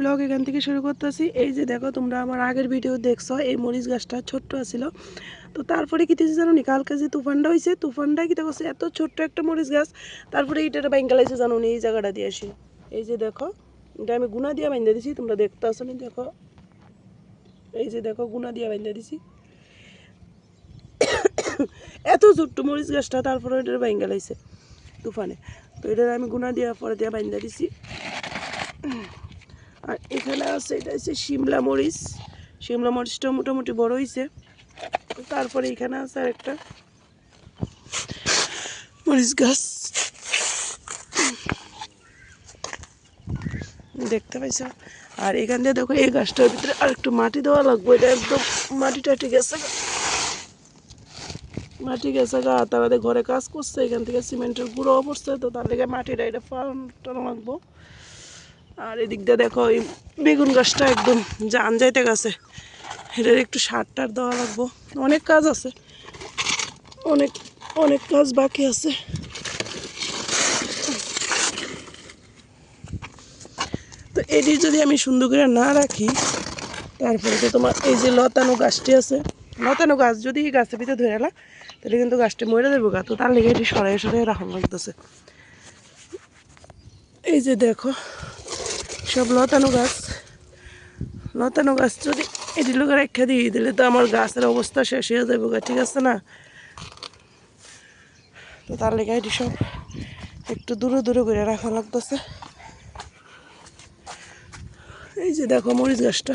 Blog এখান থেকে শুরু করতেছি। এই যে দেখো, তোমরা আমার আগের ভিডিও দেখছ, এই মরিচ গাছটা ছোট্ট ছিল তো তারপরে কি কিছু জানো নি কালকে যে তুফানটা হয়েছে তুফানটা কি দেখো এত ছোট্ট একটা মরিচ গাছ, তারপরে এইটা বাইঙ্গালাইছে জানো নি এই জায়গাটা দিয়ে আসি। এই যে দেখো, এটা আমি গুনা দিয়ে বাইন্দা দিছি, তোমরা দেখতে আসো নি? দেখো। এই যে দেখো, গুনা দিয়ে বাইন্দা দিছি। এত ছোট্ট মরিচ গাছটা তারপরে এটা বাইঙ্গালাইছে তুফানে। তো এটা আমি গুনা দিয়ে, পরে দিয়ে বাইন্দা দিছি। এখানে আছে, এটা হচ্ছে শিমলা মরিচ। শিমলা মরিচটা মোটামুটি বড় হয়েছে তারপরে এখানে আছে আর একটা মরিচ গাছ। দেখতে পাইছ? আর এখান দিয়ে দেখো, এই গাছটার ভিতরে আর একটু মাটি দেওয়া লাগবে। এটা একদম মাটিটা ঠিক আছে মাটি গেছে গা। তারা ঘরে কাজ করছে, এখান থেকে সিমেন্টের গুঁড়ো পড়ছে তো তার লেগে মাটিটা এটা ফাটানো লাগবো। আর এদিক দিয়ে দেখো, এই বেগুন গাছটা একদম জান যাইতে গেছে। এটার একটু সার টার দেওয়া লাগবো। অনেক কাজ আছে। অনেক অনেক কাজ বাকি আছে। তো এটি যদি আমি সুন্দর করে না রাখি, তারপরে তো তোমার এই যে লতানো গাছটি আছে, লতানো গাছ যদি এই গাছের ভিতরে ধরে এলা তাহলে কিন্তু গাছটি মরে যাবে গা। তো তার লেগে এটি সরাই সরাই রাখা লাগতেছে। এই যে দেখো সব লতানো গাছ। লতানো গাছ যদি এটি লোকের একটা দিয়ে দিলে তো আমার গাছের অবস্থা শেষ হয়ে যাবে গা, ঠিক আছে না? তো তার লেগে এটি সব একটু দূরে দূরে করে রাখা লাগতেছে। এই যে দেখো মরিচ গাছটা।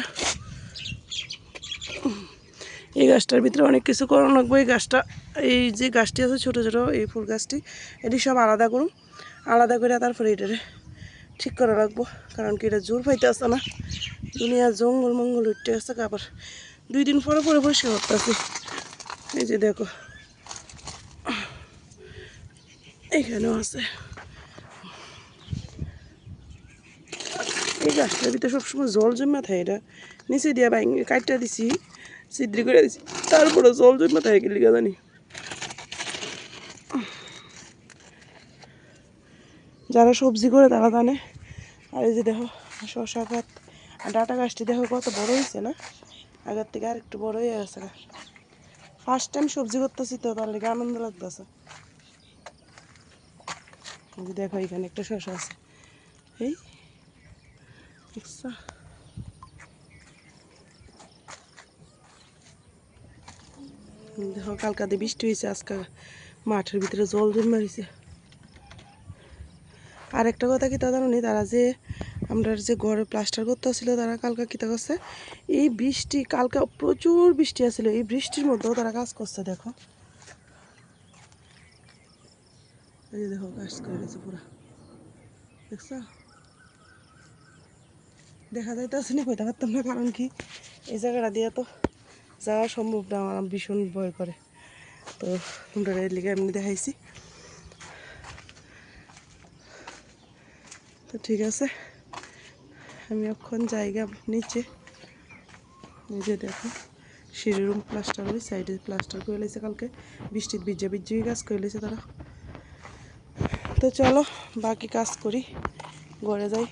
এই গাছটার ভিতরে অনেক কিছু করানো লাগবে। এই গাছটা, এই যে গাছটি আছে ছোট ছোট, এই ফুল গাছটি, এটি সব আলাদা করুন। আলাদা করে তারপরে এটারে ঠিক করা রাখব কারণ কি এটা জোর পাইতে আসে না। দুনিয়া জঙ্গল মঙ্গল উঠতে আসে আবার দুই দিন পরে পরে বসে করতেছি। এই যে দেখো, এখানেও আছে। এই গাছটার ভিতরে সবসময় জল জমা থাকে, এটা নিচে দিয়া ভাই কাটটা দিছি সিদ্রি করে দিছি তারপরে জল জমা থাকে গেলি জানি। যারা সবজি করে তারা জানে। আর এই যে দেখো শশা গাছ আর ডাটা গাছটি দেখো কত বড় হয়েছে না? আগের থেকে আর একটু বড় হয়ে গেছে। ফার্স্ট টাইম সবজি করতেছি তো, তার লেগে আনন্দ লাগতেছে। দেখো, এখানে একটা শশা আছে। এই দেখো কালকাতে বৃষ্টি হয়েছে, আজকে মাঠের ভিতরে জল জমে হয়েছে আর একটা কথা কি তা জানো নি তারা যে আমরা যে ঘরে প্লাস্টার করতে ছিল তারা কালকে কী করছে? এই বৃষ্টি, কালকে প্রচুর বৃষ্টি আছিল। এই বৃষ্টির মধ্যেও তারা কাজ করছে, দেখো। এই দেখো, কাজ করে গেছে পুরা। দেখছ? দেখা যাইতেছে না, কইতে পারতাম না, কারণ কি এই জায়গাটা দিয়ে তো যাওয়া সম্ভব না, আমার ভীষণ ভয় করে। তো তোমরা এর লিগে এমনি দেখাইছি। তো ঠিক আছে। আমি এখন জায়গা নিচে। নিজে দেখো সিঁড়ি রুম প্লাস্টার ওই সাইডে প্লাস্টার করে লেছে কালকে। বৃষ্টির বিজে বিজে কাজ করে লেছে তারা। তো চলো, বাকি কাজ করি, ঘরে যাই।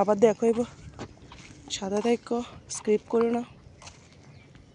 আবার দেখো সাদা দেখো স্ক্রিপ্ট করো না।